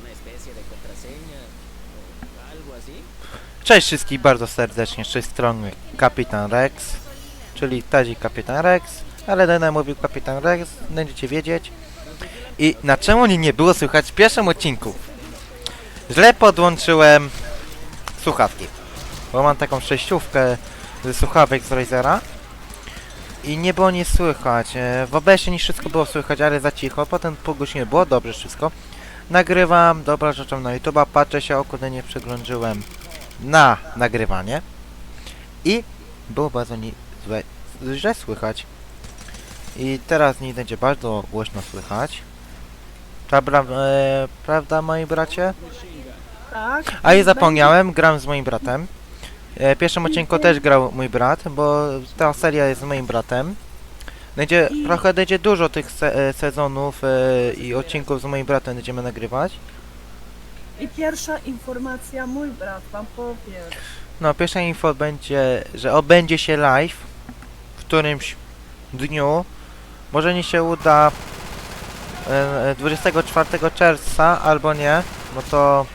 Una especie de contraseña o algo así. Cześć wszystkich bardzo serdecznie, z tej strony Kapitan Rex, czyli Tazi Kapitan Rex, ale będę mówił Kapitan Rex, będziecie wiedzieć. I na czemu nie, było słychać w pierwszym odcinku? Źle podłączyłem słuchawki, bo mam taką przejściówkę ze słuchawek z Razera i nie było nie słychać. E, W OBS-ie nie wszystko było słychać, ale za cicho, potem po godzinie było dobrze wszystko. Nagrywam, dobra rzeczą na YouTube'a, patrzę się, o kurde nie przeglądziłem na nagrywanie i było bardzo nie, złe, źle słychać. I teraz nie będzie bardzo głośno słychać. Prawda, e, prawda moi bracie? Tak. A i zapomniałem, gram z moim bratem. E, pierwszym odcinku też grał mój brat, bo ta seria jest z moim bratem. Będzie, trochę będzie dużo tych se, e, sezonów e, i odcinków z moim bratem będziemy nagrywać. I pierwsza informacja, mój brat wam powie. No, pierwsza info będzie, że odbędzie się live w którymś dniu. Może nie się uda e, e, 24 czerwca, albo nie, bo to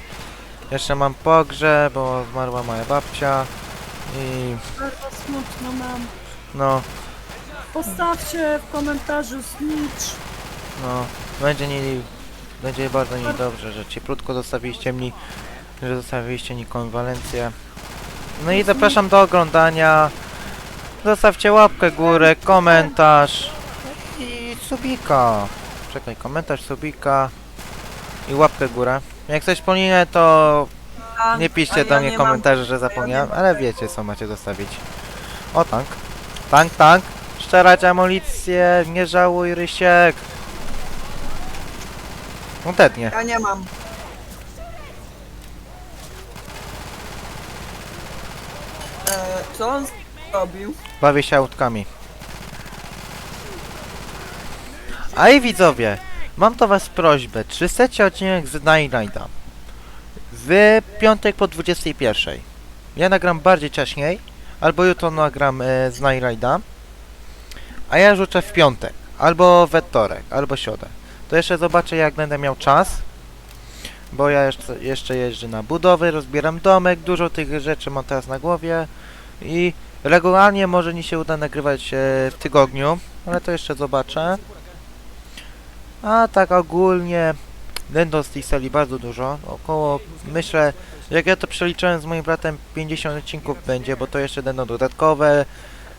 jeszcze mam pogrzeb, bo zmarła moja babcia i Bardzo smutno mam. no, Postawcie w komentarzu znicz. no, będzie nie, będzie bardzo niedobrze, że cieplutko zostawiliście mi, że zostawiliście mi konwalencję. No i zapraszam do oglądania. Zostawcie łapkę górę, komentarz i subika. Czekaj, komentarz, subika i łapkę górę. Jak coś pominę, to nie piszcie do mnie komentarzy, że zapomniałem, ale wiecie co macie zostawić. O tank. Tank, tank. Szczerać amunicję, nie żałuj Rysiek. Tetnie. Ja nie mam. E, co on zrobił? Bawię się autkami. A i widzowie, mam do was prośbę, 300 odcinek z Night Ride'a. W piątek po 21. Ja nagram bardziej wcześniej, albo jutro nagram e, z Night Ride'a. A ja rzucę w piątek, albo we wtorek, albo środę. To jeszcze zobaczę jak będę miał czas. Bo ja jeszcze, jeszcze jeżdżę na budowy, rozbieram domek, dużo tych rzeczy mam teraz na głowie. I Regularnie może mi się uda nagrywać e, w tygodniu, ale to jeszcze zobaczę. A tak ogólnie będą z tej sali bardzo dużo, około myślę, jak ja to przeliczyłem z moim bratem 50 odcinków będzie, bo to jeszcze będą dodatkowe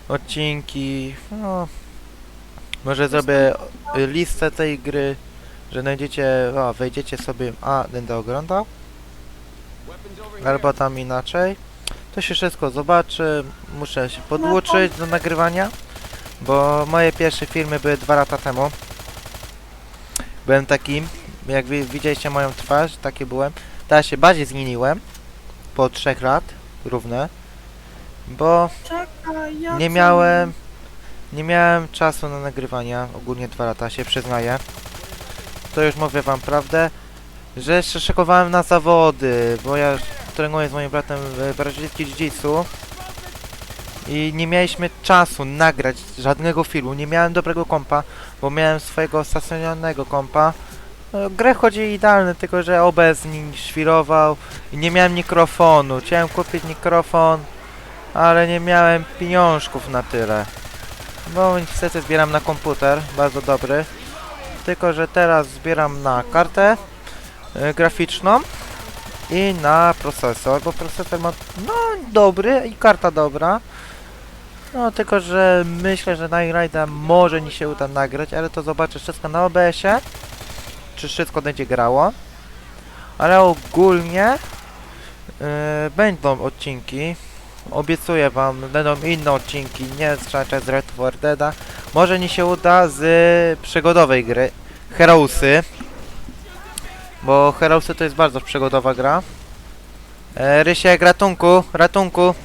odcinki. No, może zrobię listę tej gry, że znajdziecie, o, wejdziecie sobie, a będę oglądał, albo tam inaczej. To się wszystko zobaczy. Muszę się podłączyć do nagrywania, bo moje pierwsze filmy były dwa lata temu. Byłem takim, jak wy widzieliście moją twarz, taki byłem. Teraz się bardziej zmieniłem, po trzech lat, równe, bo Czekaj, ja nie miałem, nie miałem czasu na nagrywania, ogólnie dwa lata się przyznaję. To już mówię wam prawdę, że jeszcze szykowałem na zawody, bo ja trenuję z moim bratem w brazylijskim jiu i nie mieliśmy czasu nagrać żadnego filmu, nie miałem dobrego kompa, bo miałem swojego stacjonarnego kompa. No, Grę chodzi idealny, tylko że OBS mi świrował i nie miałem mikrofonu. Chciałem kupić mikrofon, ale nie miałem pieniążków na tyle. Bo niestety zbieram na komputer, bardzo dobry. Tylko, że teraz zbieram na kartę e, graficzną i na procesor, bo procesor ma no dobry i karta dobra. No tylko, że myślę, że Night Ride'a może mi się uda nagrać, ale to zobaczę wszystko na OBS-ie, czy wszystko będzie grało. Ale ogólnie yy, będą odcinki, obiecuję wam, będą inne odcinki, nie z Red 4 Dead'a. Może mi się uda z przygodowej gry, Heroesy. Bo Heroesy to jest bardzo przygodowa gra. E, Rysiek, ratunku, ratunku.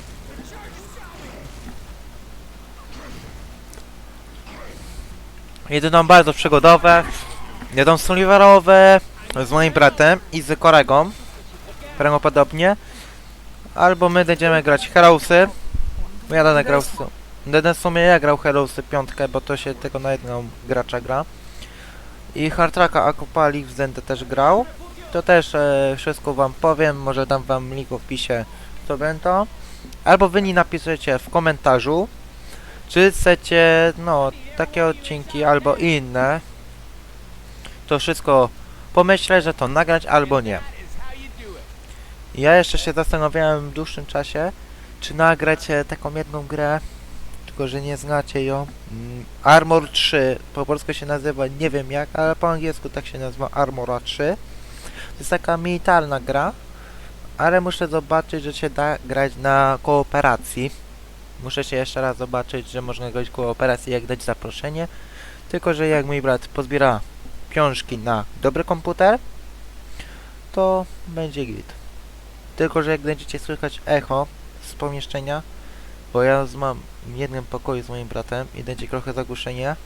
Jedyną bardzo przygodowe. Jedą sliverowe z moim bratem i z kolegą. Prawdopodobnie. Albo my będziemy grać Heroesy. Bo Ja będę grał... Będę w sumie ja grał Heroesy piątkę, bo to się tylko na jedną gracza gra. I Hardtracka Akopalik w Zendę też grał. To też e, wszystko wam powiem, może dam wam link w opisie, co będą. Albo wy mi napiszecie w komentarzu, czy chcecie, no, takie odcinki albo inne. To wszystko pomyślę, że to nagrać albo nie. Ja jeszcze się zastanawiałem w dłuższym czasie, czy nagrać e, taką jedną grę, tylko że nie znacie ją. Mm, Armor 3, po polsku się nazywa, nie wiem jak, ale po angielsku tak się nazywa Armora 3. To jest taka militarna gra, ale muszę zobaczyć, że się da grać na kooperacji. Muszę się jeszcze raz zobaczyć, że można grać kooperacji, jak dać zaproszenie. Tylko, że jak mój brat pozbiera piążki na dobry komputer, to będzie git. Tylko, że jak będziecie słychać echo z pomieszczenia, bo ja z- mam w jednym pokoju z moim bratem i będzie trochę zagłuszenie,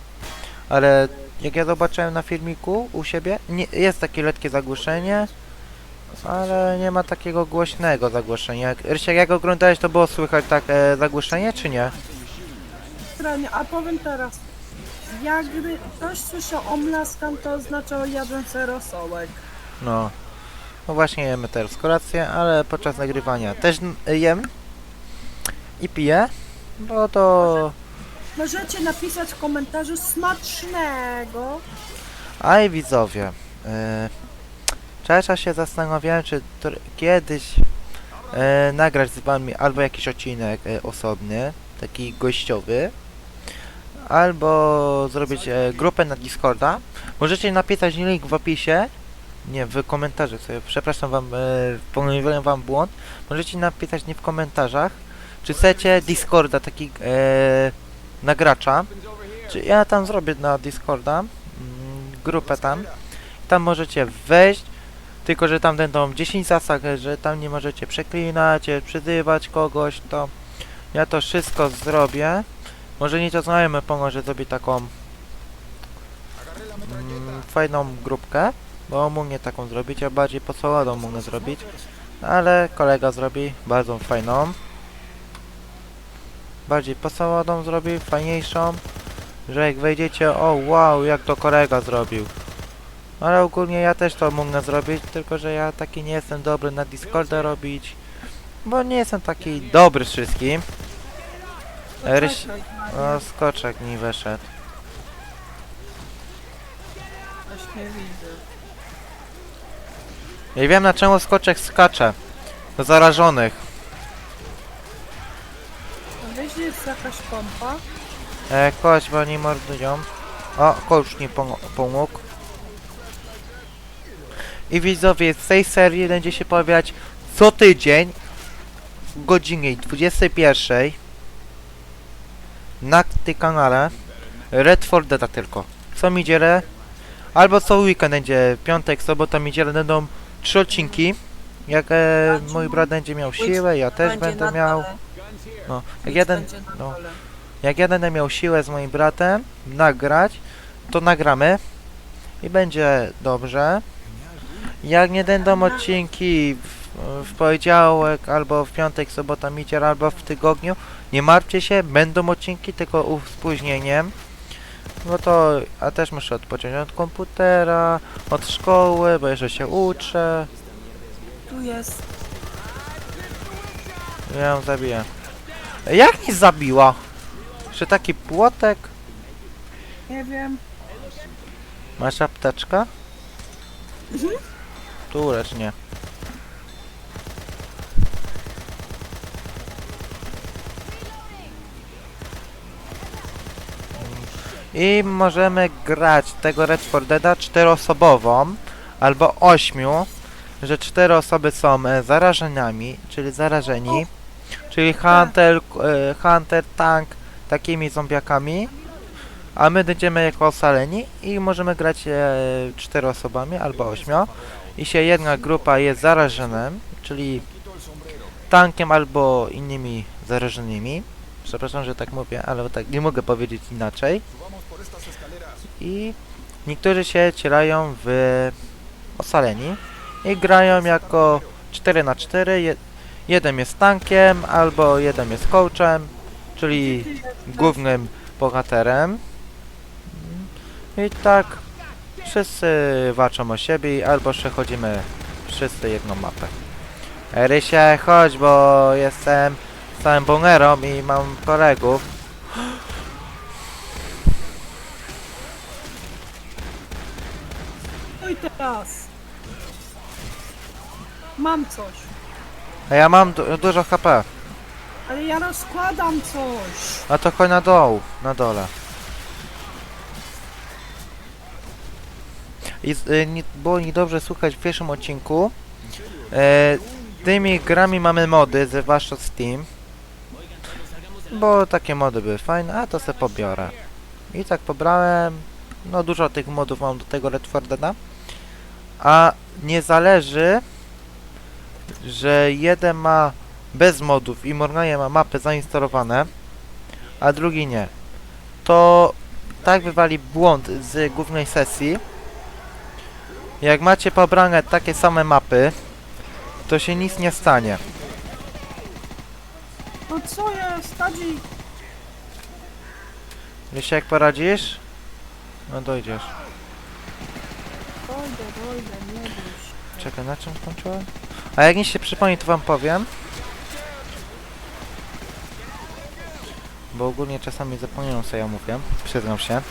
ale jak ja zobaczyłem na filmiku u siebie, nie, jest takie lekkie zagłuszenie, ale nie ma takiego głośnego zagłuszenia. Rysiek, jak oglądałeś, to było słychać tak e, zagłuszenie, czy nie? Stranie, a powiem teraz. Jak gdy ktoś słyszał omlaskam, to oznacza jadący rosołek. No. No właśnie jemy teraz kolację, ale podczas nagrywania też jem i piję, bo to... Możecie napisać w komentarzu smacznego. Aj widzowie, yy, się zastanawiałem, czy kiedyś e, nagrać z wami albo jakiś odcinek e, osobny, taki gościowy, albo zrobić e, grupę na Discorda. Możecie napisać link w opisie, nie, w komentarzach sobie, przepraszam wam, e, pomyliłem wam błąd. Możecie napisać nie w komentarzach, czy chcecie Discorda, taki e, nagracza, czy ja tam zrobię na Discorda, mm, grupę tam, tam możecie wejść, tylko że tam będą 10 zasad, że tam nie możecie przeklinać, przyzywać kogoś, to ja to wszystko zrobię. Może nie to znajomy pomoże zrobić taką mm, fajną grupkę, bo mogę taką zrobić, ja bardziej podstawowaną mogę zrobić, ale kolega zrobi bardzo fajną. Bardziej podstawową zrobi, fajniejszą, że jak wejdziecie, o wow, jak to kolega zrobił. Ale ogólnie ja też to mogę zrobić, tylko że ja taki nie jestem dobry na Discorda robić, bo nie jestem taki dobry z wszystkim. Ryś... O, skoczek mi wyszedł. Właśnie widzę. Nie wiem na czemu skoczek skacze. Do zarażonych. Gdzie jest jakaś pompa? E, kość, bo oni mordują. O, mi pomo- pomógł. I widzowie, z tej serii będzie się pojawiać co tydzień o godzinie 21 na tym kanale Red for Dead tylko. Co niedzielę albo co weekend będzie piątek, sobota, niedzielę będą trzy odcinki. Jak e, mój brat będzie miał siłę, ja też będę miał. No, jak jeden, no, jak ja będę miał siłę z moim bratem nagrać, to nagramy i będzie dobrze. Jak nie będą odcinki w, w poniedziałek, albo w piątek, sobota, micier, albo w tygodniu, nie martwcie się, będą odcinki, tylko z spóźnieniem. No to, a też muszę odpocząć od komputera, od szkoły, bo jeszcze się uczę. Tu jest. Ja ją zabiję. Jak mi zabiła? Czy taki płotek? Nie wiem. Masz apteczkę? Tu lecz nie. I możemy grać tego Red for Deada czteroosobową albo ośmiu, że cztery osoby są e, zarażeniami, czyli zarażeni, czyli Hunter, e, Hunter, Tank, takimi zombiakami, a my będziemy jako osaleni i możemy grać e, cztery osobami albo ośmiu. I się jedna grupa jest zarażonym, czyli tankiem albo innymi zarażonymi. Przepraszam, że tak mówię, ale tak nie mogę powiedzieć inaczej. I niektórzy się cielają w osaleni i grają jako 4 na 4 Je jeden jest tankiem albo jeden jest coachem, czyli głównym bohaterem. I tak Wszyscy walczą o siebie albo przechodzimy wszyscy jedną mapę. Rysie, chodź, bo jestem całym bonerą i mam kolegów. No i teraz. Mam coś. A ja mam du dużo HP. Ale ja rozkładam coś. A to chodź na dół, na dole. I y, nie, było niedobrze słuchać w pierwszym odcinku. E, tymi grami mamy mody, zwłaszcza Steam. Bo takie mody były fajne, a to se pobiorę. I tak pobrałem. No dużo tych modów mam do tego Red 4 Deada. A nie zależy, że jeden ma bez modów i Morganie ma mapy zainstalowane, a drugi nie. To tak wywali błąd z głównej sesji. Jak macie pobrane takie same mapy, to się nic nie stanie. No co jest, Tadzi? Wiesz jak poradzisz? No dojdziesz. Dojdę, dojdę, nie bój się. Czekaj, na czym skończyłem? A jak mi się przypomni, to wam powiem. Bo ogólnie czasami zapominam co ja mówię, przyznam się.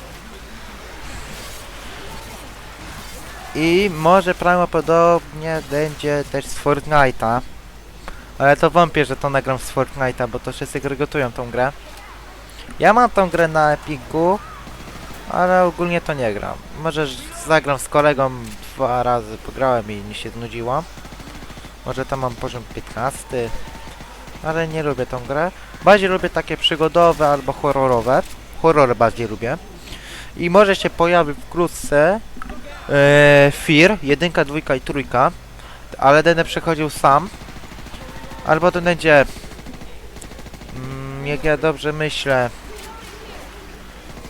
I może prawdopodobnie będzie też z Fortnite'a. Ale to wątpię, że to nagram z Fortnite'a, bo to wszyscy gotują tą grę. Ja mam tą grę na Epiku, ale ogólnie to nie gram. Może zagram z kolegą dwa razy pograłem i mi się znudziło. Może tam mam poziom 15, ale nie lubię tą grę. Bardziej lubię takie przygodowe albo horrorowe. Horrory bardziej lubię. I może się pojawi wkrótce e, Fear, jedynka, dwójka i trójka, ale będę przechodził sam. Albo to będzie, mm, jak ja dobrze myślę,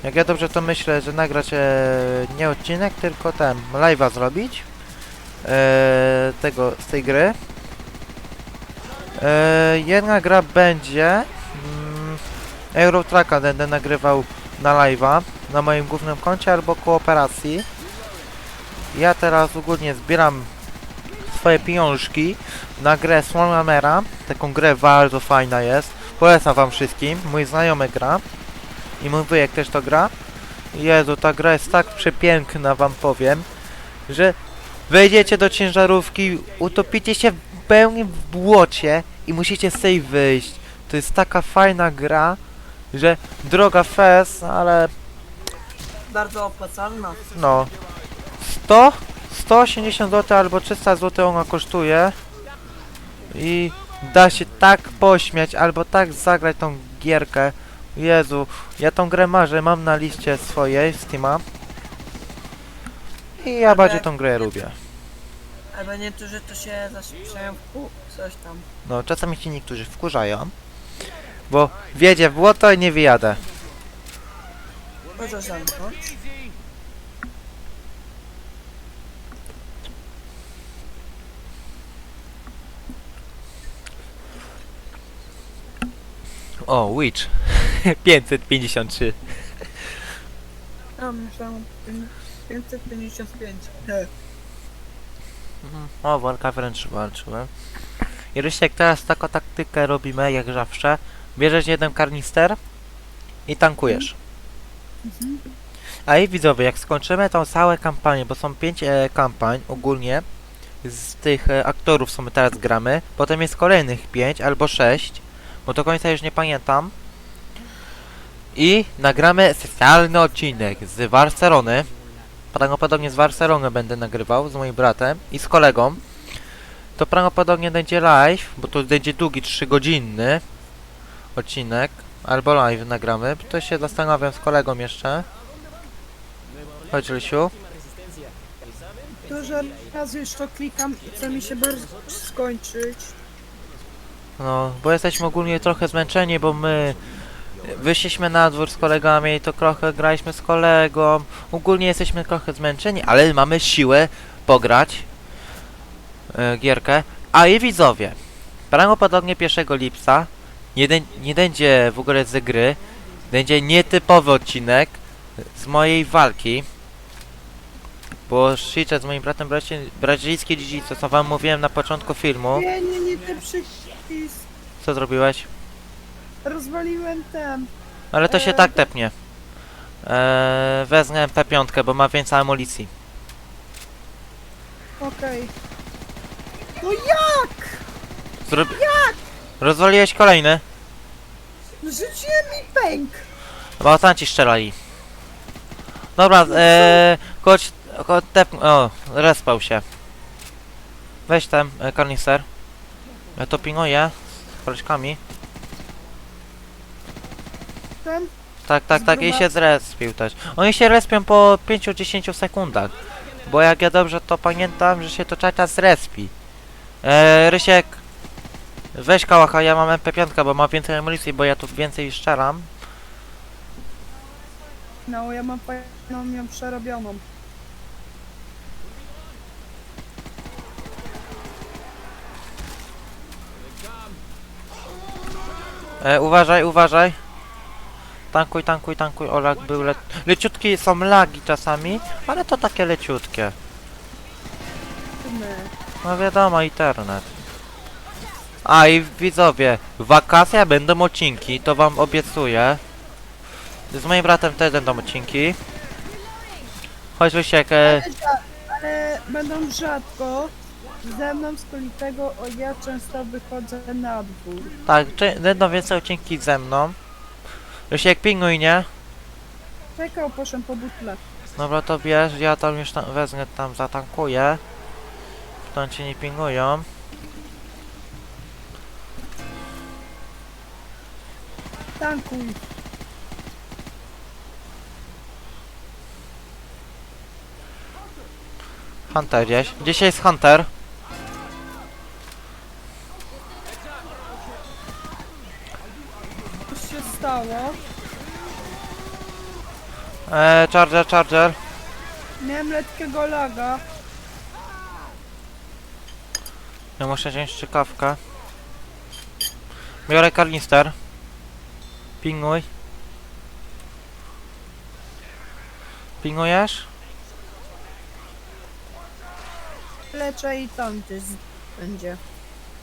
jak ja dobrze to myślę, że nagrać e, nie odcinek, tylko ten live'a zrobić e, tego z tej gry. E, jedna gra będzie mm, Eurotracka będę nagrywał na live'a na moim głównym koncie albo kooperacji. Ja teraz ogólnie zbieram swoje pieniążki na grę Swanamera. Taką grę bardzo fajna jest. Polecam wam wszystkim. Mój znajomy gra. I mój wujek też to gra. Jezu, ta gra jest tak przepiękna, wam powiem, że wejdziecie do ciężarówki, utopicie się w pełni w błocie i musicie z tej wyjść. To jest taka fajna gra, że droga fest, ale Bardzo opłacalna. no 100 180 zł albo 300 zł ona kosztuje i da się tak pośmiać albo tak zagrać tą gierkę Jezu, ja tą grę marzę, mam na liście swojej Steama i ja bardziej tą grę lubię Ale niektórzy to się zaśpiewają w kół, coś tam. no czasami się niektórzy wkurzają bo wiedzie w błoto i nie wyjadę Może zamknąć. o, Witch 553 A, myślałam 555. He. O, walka wręcz walczyłem. I Rysiek, teraz taką taktykę robimy, jak zawsze. Bierzesz jeden karnister i tankujesz. A i widzowie, jak skończymy tą całą kampanię, bo są 5 e, kampań ogólnie, z tych e, aktorów co my teraz gramy, potem jest kolejnych 5 albo 6, bo do końca już nie pamiętam. I nagramy specjalny odcinek z Barcelony. Prawdopodobnie z Barcelony będę nagrywał z moim bratem i z kolegą. To prawdopodobnie będzie live, bo to będzie długi 3-godzinny odcinek. Albo live nagramy. To się zastanawiam z kolegą jeszcze. Chodź Rysiu. Dużo razy już to klikam i chce mi się bardzo skończyć. No, bo jesteśmy ogólnie trochę zmęczeni, bo my wyszliśmy na dwór z kolegami, to trochę graliśmy z kolegą. Ogólnie jesteśmy trochę zmęczeni, ale mamy siłę pograć e, gierkę. A i widzowie, prawdopodobnie 1 lipca nie, nie będzie w ogóle z gry, będzie nietypowy odcinek z mojej walki. Bo ćwiczę z moim bratem braci- brazylijskie dziedzice, co wam mówiłem na początku filmu. Nie, nie, nie, ty przycisk. Co zrobiłeś? Rozwaliłem ten. Ale to się Eee, tak tepnie. Eee, wezmę P5, bo ma więcej amunicji. Okej. No jak? Zrob... Rozwaliłeś kolejny? Rzuciłem mi pęk. Bo tam ci strzelali. Dobra, eee, chodź, chodź tep... O, respał się. Weź tam, e, kanister. Ja to pilnuję. Z koleczkami. Ten? Tak, tak, tak, i się zrespił też. Oni się respią po 5-10 sekundach. Bo jak ja dobrze to pamiętam, że się to czacia zrespi. Eee, Rysiek, weź kałacha, ja mam MP5, bo ma więcej amunicji, bo ja tu więcej szczeram. No, ja mam fajną ją przerobioną. E, uważaj, uważaj. Tankuj, tankuj, tankuj. O, lag był le... Leciutki są lagi czasami, ale to takie leciutkie. No wiadomo, internet. A i widzowie, wakacje będą odcinki, to wam obiecuję. Z moim bratem też będą odcinki. Chodź Rysiek, e, Ale będą rzadko. Ze mną z kolitego, o ja często wychodzę na dwór. tak, czy- będą więcej odcinki ze mną. Rysiek, pinguj, nie? Czekał, poszedłem po butle. Dobra, to bierz, ja tam już tam wezmę, tam zatankuję. Tam cię nie pingują. Tankuj. Hunter gdzieś. Gdzieś jest Hunter. Coś się stało. Eee, Charger, Charger. Miałem lekkiego laga. Ja muszę wziąć czekawkę. Biorę karnister. Pinguj. Pingujesz? Leczę i tam gdzieś będzie.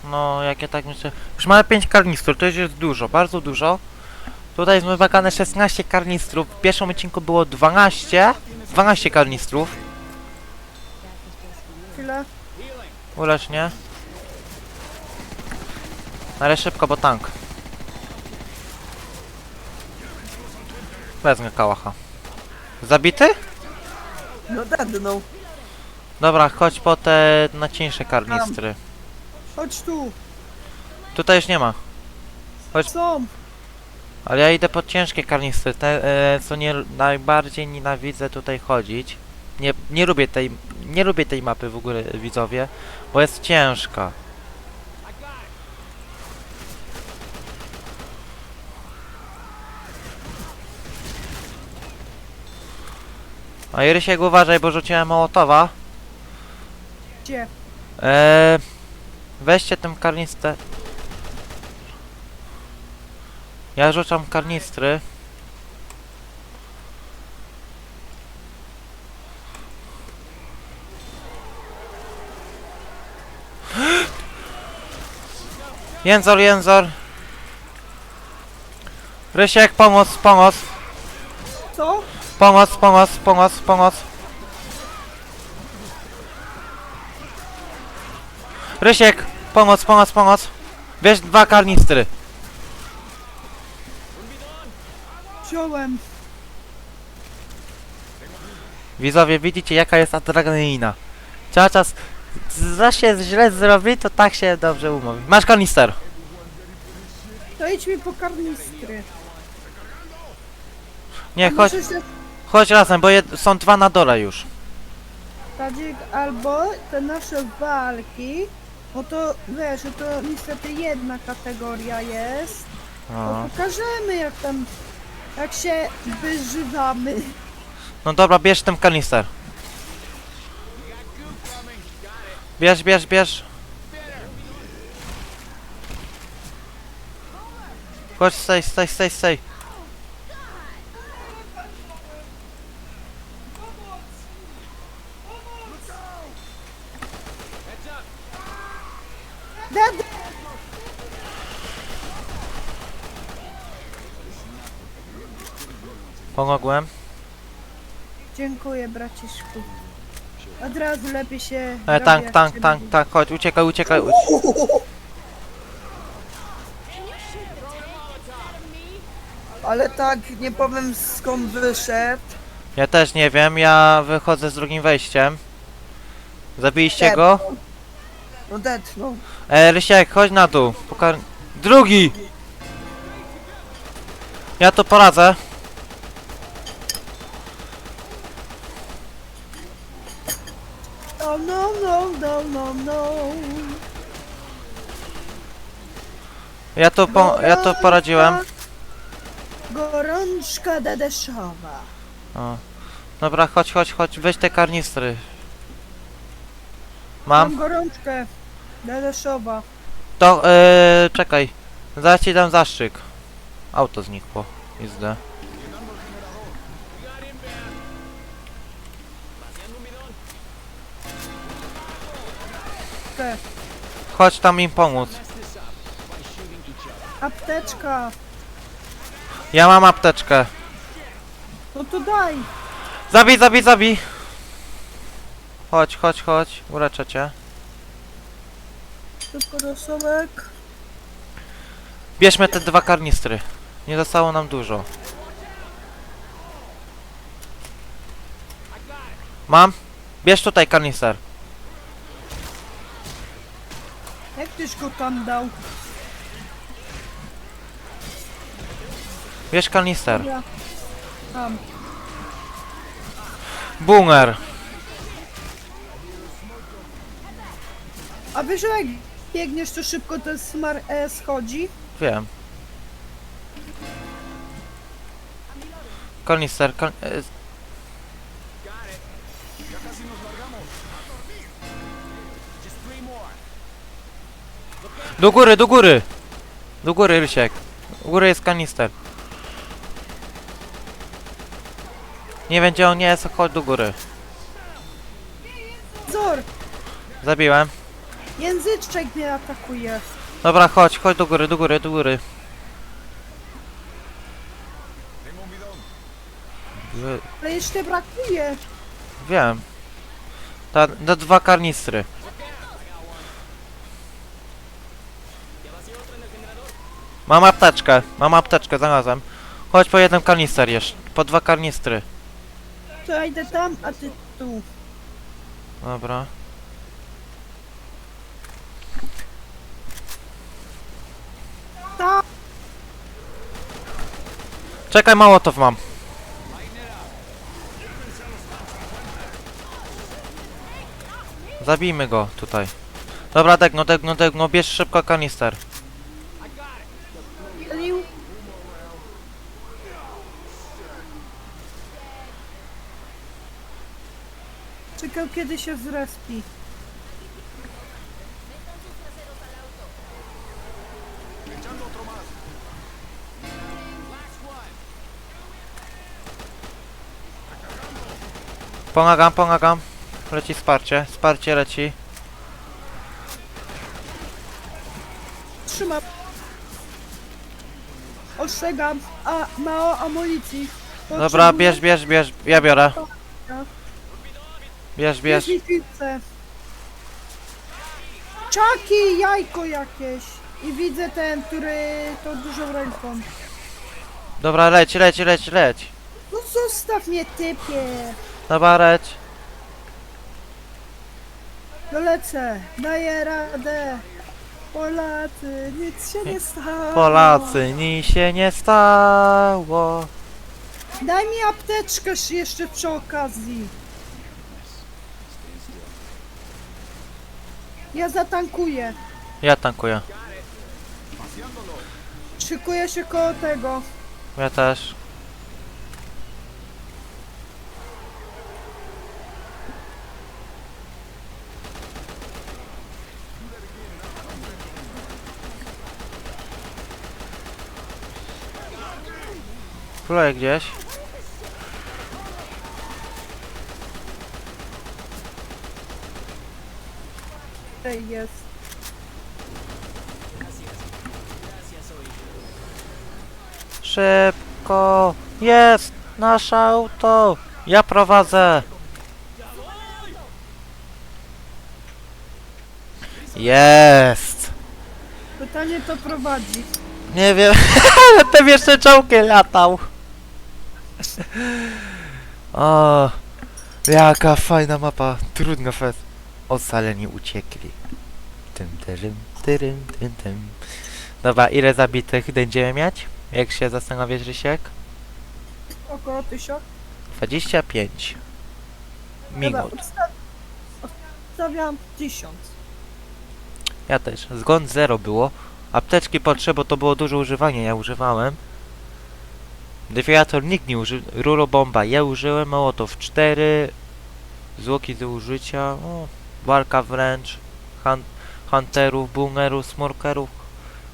No, jak ja tak myślę. Już mamy 5 karnistrów, to już jest dużo, bardzo dużo. Tutaj jest wymagane 16 karnistrów. W pierwszym odcinku było 12. 12 karnistrów. Chwilę. Ulecz mnie. Ale szybko, bo tank. Wezmę kałacha. Zabity? No dadnął. Dobra, chodź po te na cieńsze karnistry. Chodź tu. Tutaj już nie ma. Są. Ale ja idę po ciężkie karnistry, te e, co nie najbardziej nienawidzę tutaj chodzić. Nie, nie lubię tej nie lubię tej mapy w ogóle widzowie, bo jest ciężka. A Rysiek uważaj, bo rzuciłem mołotowa. Gdzie? Eee, weźcie tę karnistrę. Ja rzucam karnistry. Jęzor, jęzor. Rysiek, pomoc, pomoc, Co? pomoc, pomoc, pomoc, pomoc. Rysiek, pomoc, pomoc, pomoc. Bierz dwa karnistry. Wziąłem. Widzowie, widzicie jaka jest adrenalina. Cały czas, za się źle zrobi, to tak się dobrze umówi. Masz kanister. To idź mi po karnistry. Nie, chodź, muszę się chodź razem, bo jed, są dwa na dole już. Tadzik, albo te nasze walki, no to wiesz, że to niestety jedna kategoria jest. To No. pokażemy jak tam, jak się wyżywamy. no dobra, bierz ten kanister. Bierz, bierz, bierz. Chodź, stej, stej, stej, stej. Pomogłem. Dziękuję, braciszku. Od razu lepiej się. E, robi, tank, jak tank, się tank, tank, chodź, uciekaj, uciekaj. uciekaj. Ale tak, nie powiem skąd wyszedł. Ja też nie wiem, ja wychodzę z drugim wejściem. Zabiliście go? No detnął. E, Rysiek, chodź na dół. Pokar... Drugi! Ja to poradzę. Oh no, no, no, no, no. Ja to, po... ja to poradziłem. Gorączka dedeszowa. O. Dobra, chodź, chodź, chodź, weź te karnistry. Mam? Mam gorączkę dedeszowa. To, e, czekaj. Zaraz ci dam zastrzyk. Auto znikło. Izdę. Te. Chodź tam im pomóc. Apteczka. Ja mam apteczkę. No to daj. Zabij, zabij, zabij! Chodź, chodź, chodź. Uleczę cię. Szybko do sobek. Bierzmy te dwa karnistry. Nie zostało nam dużo. Mam? Bierz tutaj karnister. Jak tyś go tam dał? Bierz karnister. Dobra. Tam. Boomer. A wiesz, że jak biegniesz, to szybko ten smar e schodzi? Wiem. Karnister, kar... e, Do góry, do góry! Do góry, Rysiek. U góry jest kanister. Nie wiem gdzie on jest, chodź do góry. Zor! Zabiłem. Języczek mnie atakuje. Dobra, chodź, chodź do góry, do góry, do góry. Wy- Ale jeszcze brakuje. Wiem. Ta, na dwa karnistry. Mam apteczkę, mam apteczkę, znalazłem. Chodź po jeden kanister jeszcze, po dwa karnistry. To ja idę tam, a ty tu. Dobra. Ta. Czekaj, małotow mam. Zabijmy go tutaj. Dobra, degno, degno, degno, bierz szybko kanister. Czekał kiedy się zrespi. Pomagam, pomagam. Leci wsparcie, wsparcie leci. Trzymam. Ostrzegam. A, mało amunicji. Dobra, Potrzebuję- bierz, bierz, bierz, ja biorę. Bierz. Bierz. Czaki, jajko jakieś. I widzę ten, który to dużą ręką. Dobra, leć, leć, leć, leć. No zostaw mnie, typie. Dobra, leć. No lecę, daję radę. Polacy, nic się nie stało. Polacy, nic się nie stało. Daj mi apteczkę jeszcze przy okazji. Ja zatankuję. Ja tankuję. Szykuję się koło tego. Ja też. Króluję gdzieś. Tutaj jest. Szybko! Jest! Nasze auto! Ja prowadzę! Jest! Pytanie to prowadzi. Nie wiem, ale ten jeszcze czołkiem latał. O, jaka fajna mapa. Trudno fest. Ocaleni uciekli. Tym, tym, tym, tym, tym. Dobra, ile zabitych będziemy mieć? Jak się zastanawiasz, Rysiek? Około tysiąc. 25 Dobra, minut. Odstawiam tysiąc. Ja też. Zgon 0 było. Apteczki potrzeb, bo to było duże używanie, ja używałem. Defiator nikt nie użył. Rurobomba ja użyłem, Mołotow 4. Złoki do użycia. O, walka wręcz. Han hunterów, boomerów, smorkerów.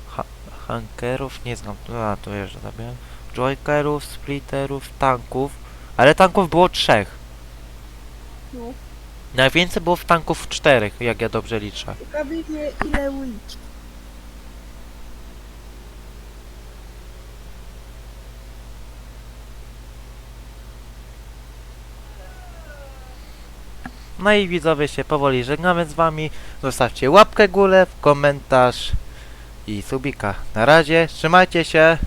Ha hankerów, nie znam. A, to jeszcze zabiłem. Joykerów, splitterów, tanków. Ale tanków było trzech. No. Najwięcej było w tanków czterech, jak ja dobrze liczę. Ciekawi mnie ile uliczki. No i widzowie się powoli żegnamy z wami. Zostawcie łapkę górę, komentarz i subika. Na razie, trzymajcie się.